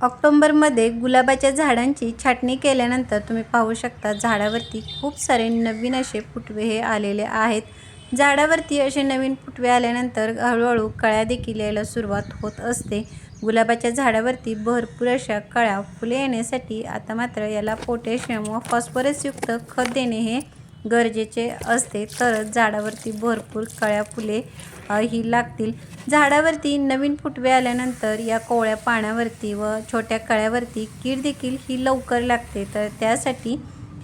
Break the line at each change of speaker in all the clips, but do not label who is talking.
ऑक्टोंबरमध्ये गुलाबाच्या झाडांची छाटणी केल्यानंतर तुम्ही पाहू शकता झाडावरती खूप सारे नवीन असे फुटवे हे आलेले आहेत. झाडावरती असे नवीन फुटवे आल्यानंतर हळूहळू कळ्या देखील यायला सुरुवात होत असते. गुलाबाच्या झाडावरती भरपूर अशा कळ्या फुले येण्यासाठी आता मात्र याला पोटॅशियम व फॉस्फरसयुक्त खत देणे हे गरजेचे असते तरच झाडावरती भरपूर कळ्या फुले ही लागतील. झाडावरती नवीन फुटवे आल्यानंतर या कोवळ्या पाण्यावरती व छोट्या कळ्यावरती कीड देखील ही लवकर लागते. तर त्यासाठी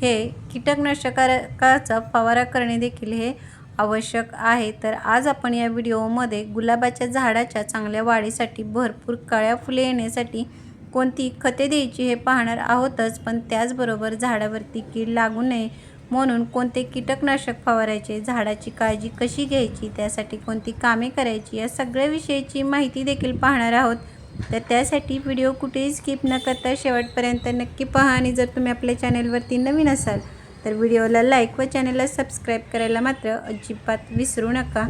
हे कीटकनाशकाचा फवारा करणे देखील हे आवश्यक आहे. तर आज आपण या व्हिडिओमध्ये गुलाबाच्या झाडाच्या चांगल्या वाढीसाठी भरपूर कळ्या फुले येण्यासाठी कोणती खते द्यायची हे पाहणार आहोतच. पण त्याचबरोबर झाडावरती कीड लागू नये म्हणून कोणते कीटकनाशक फवारायचे झाडाची काळजी कशी घ्यायची त्यासाठी कोणती कामे करायची या सगळ्या विषयीची माहिती देखील पाहणार आहोत. तर त्यासाठी व्हिडिओ कुठेही स्किप न करता शेवटपर्यंत नक्की पहा आणि जर तुम्ही आपल्या चॅनेलवरती नवीन असाल तर व्हिडिओला लाईक व चॅनलला सबस्क्राईब करायला मात्र अजिबात विसरू नका.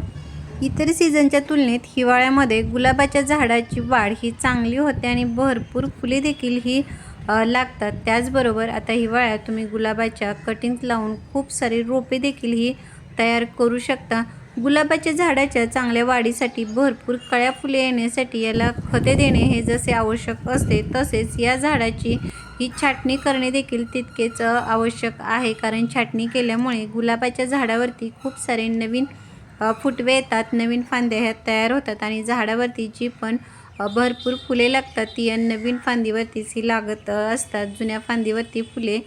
इतर सीझनच्या तुलनेत हिवाळ्यामध्ये गुलाबाच्या झाडाची वाढ ही चांगली होते आणि भरपूर फुले देखील ही लागतात. त्याचबरोबर आता हिवाळ्यात तुम्ही गुलाबाच्या कटिंग लावून खूप सारी रोपे देखील ही तयार करू शकता. गुलाबाच्या झाडाच्या चांगल्या वाढीसाठी भरपूर कळ्या फुले येण्यासाठी याला खते देणे हे जसे आवश्यक असते तसेच या झाडाची ही छाटणी करणे देखील तितकेच आवश्यक आहे. कारण छाटणी केल्यामुळे गुलाबाच्या झाडावरती खूप सारे नवीन फुटवे येतात नवीन फांद्या ह्या तयार होतात आणि झाडावरती जी पण भरपूर फुले लागतात. ती या नवीन फांदीवरतीच ही लागत असतात. जुन्या फांदीवरती फुले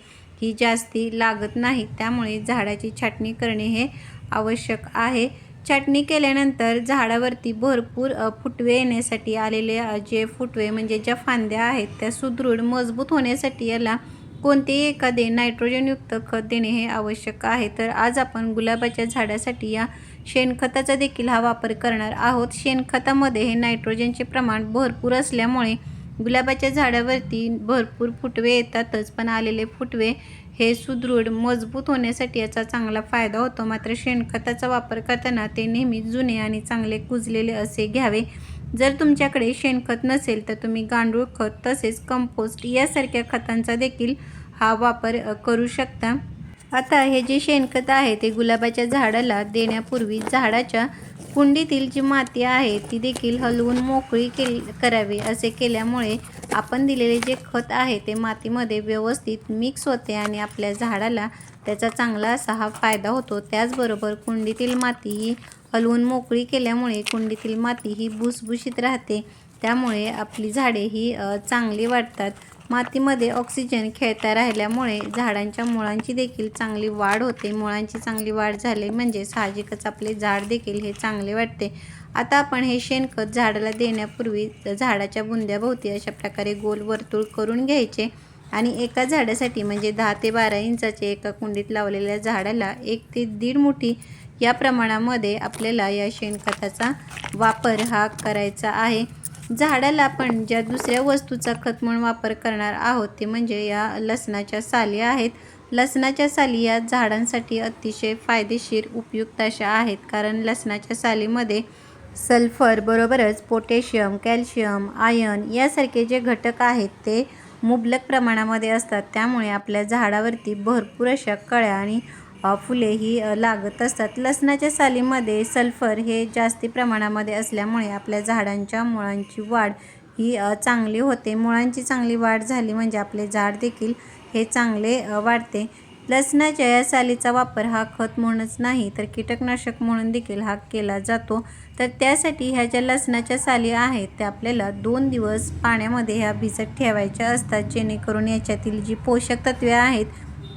ही जास्ती लागत नाहीत. त्यामुळे झाडाची छाटणी करणे हे आवश्यक आहे. छाटणी केल्यानंतर झाडावरती भरपूर फुटवे येण्यासाठी आलेले जे फुटवे म्हणजे ज्या फांद्या आहेत त्या सुदृढ मजबूत होण्यासाठी याला कोणतेही एखादे नायट्रोजनयुक्त खत देणे हे आवश्यक आहे. तर आज आपण गुलाबाच्या झाडासाठी या शेणखताचा देखील हा वापर करणार आहोत. शेणखतामध्ये हे नायट्रोजनचे प्रमाण भरपूर असल्यामुळे गुलाबाच्या झाडावरती भरपूर फुटवे येतातच पण आलेले फुटवे हे सुदृढ मजबूत होण्यासाठी याचा चांगला फायदा होतो. मात्र शेणखताचा वापर करताना ते नेहमी जुने आणि चांगले कुजलेले असे घ्यावे. जर तुमच्याकडे शेणखत नसेल तर तुम्ही गांडूळ खत तसेच कंपोस्ट यासारख्या खतांचा देखील हा वापर करू शकता. आता हे जे शेणखत आहे ते गुलाबाच्या झाडाला देण्यापूर्वी झाडाच्या कुंडीतील जी माती आहे ती देखील हलवून मोकळी केल करावी. असे केल्यामुळे आपण दिलेले जे खत आहे ते मातीमध्ये व्यवस्थित मिक्स होते आणि आपल्या झाडाला त्याचा चांगला असा हा फायदा होतो. त्याचबरोबर कुंडीतील माती ही हलवून मोकळी केल्यामुळे कुंडीतील माती ही भुसभुशीत राहते. त्यामुळे आपली झाडे ही चांगली वाढतात. मातीमध्ये ऑक्सिजन खेळता राहिल्यामुळे झाडांच्या मुळांची देखील चांगली वाढ होते. मुळांची चांगली वाढ झाली म्हणजे साहजिकच आपले झाड देखील हे चांगले वाटते. आता आपण हे शेणखत झाडाला देण्यापूर्वी झाडाच्या बुंद्याभोवती अशा प्रकारे गोल वर्तुळ करून घ्यायचे आणि एका झाडासाठी म्हणजे दहा ते बारा इंचाचे एका कुंडीत लावलेल्या झाडाला एक ते दीड मुठी या प्रमाणामध्ये आपल्याला या शेणखताचा वापर हा करायचा आहे. झाडाला आपण ज्या दुसऱ्या वस्तूचा खत म्हणून वापर करणार आहोत ते म्हणजे या लसणाच्या साली आहेत. लसणाच्या साली या झाडांसाठी अतिशय फायदेशीर उपयुक्त अशा आहेत. कारण लसणाच्या सालीमध्ये सल्फर बरोबरच पोटॅशियम कॅल्शियम आयन यासारखे जे घटक आहेत ते मुबलक प्रमाणामध्ये असतात. त्यामुळे आपल्या झाडावरती भरपूर अशा कळ्या आणि फुलेही फुले ही लागत असतात. लसणाच्या सालीमध्ये सल्फर हे जास्ती प्रमाणामध्ये असल्यामुळे आपल्या झाडांच्या मुळांची वाढ ही चांगली होते. मुळांची चांगली वाढ झाली म्हणजे आपले झाड देखील हे चांगले वाढते. लसणाच्या या सालीचा वापर हा खत म्हणूनच नाही तर कीटकनाशक म्हणून देखील हा केला जातो. तर त्यासाठी ह्या ज्या लसणाच्या साली आहेत त्या आपल्याला दोन दिवस पाण्यामध्ये ह्या भिजत ठेवायच्या असतात जेणेकरून याच्यातील जी पोषक तत्वे आहेत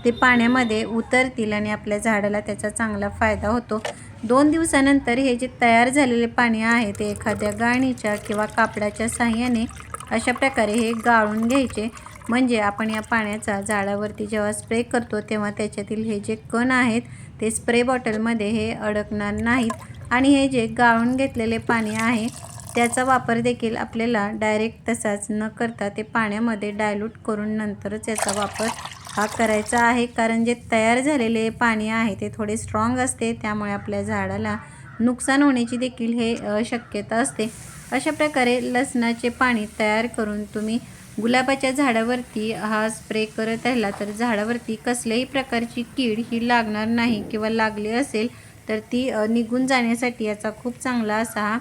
ते पाण्यामध्ये उतरतील आणि आपल्या झाडाला त्याचा चांगला फायदा होतो. दोन दिवसानंतर हे जे तयार झालेले पाणी आहे ते एखाद्या गाळणीच्या किंवा कापडाच्या साह्याने अशा प्रकारे हे गाळून घ्यायचे. म्हणजे आपण या पाण्याचा झाडावरती जेव्हा स्प्रे करतो तेव्हा त्याच्यातील हे जे कण आहेत ते स्प्रे बॉटलमध्ये हे अडकणार नाहीत. आणि हे जे गाळून घेतलेले पाणी आहे त्याचा वापर देखील आपल्याला डायरेक्ट तसाच न करता ते पाण्यामध्ये डायल्यूट करून नंतरच याचा वापर हा करायचा आहे कारण जे तयार झालेले पाणी आहे ते थोडे स्ट्रॉंग असते त्यामुळे आपल्या झाडाला नुकसान होण्याची देखील हे शक्यता असते. अशा प्रकारे लसणाचे पाणी तयार करून तुम्ही गुलाबाच्या झाडावरती हा स्प्रे करत राहिला तर झाडावरती कसल्याही प्रकारची कीड ही लागणार नाही किंवा लागली असेल तर ती निघून जाण्यासाठी याचा खूप चांगला असा हा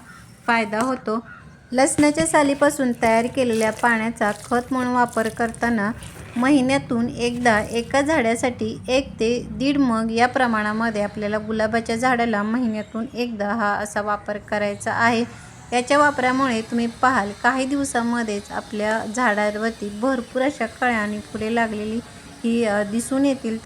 फायदा होतो. लसणाच्या सालीपासून तयार केलेल्या पाण्याचा खत म्हणून वापर करताना महिन्यातून एकदा एका झाडासाठी एक ते दीड मग या प्रमाणामध्ये आपल्याला गुलाबाच्या झाडाला महिन्यातून एकदा हा असा वापर करायचा आहे. याच्या वापरामुळे तुम्ही पाहाल काही दिवसामध्येच आपल्या झाडावरती भरपूर अशा कळ्या आणि फुले लागलेली ही दिसून येतील.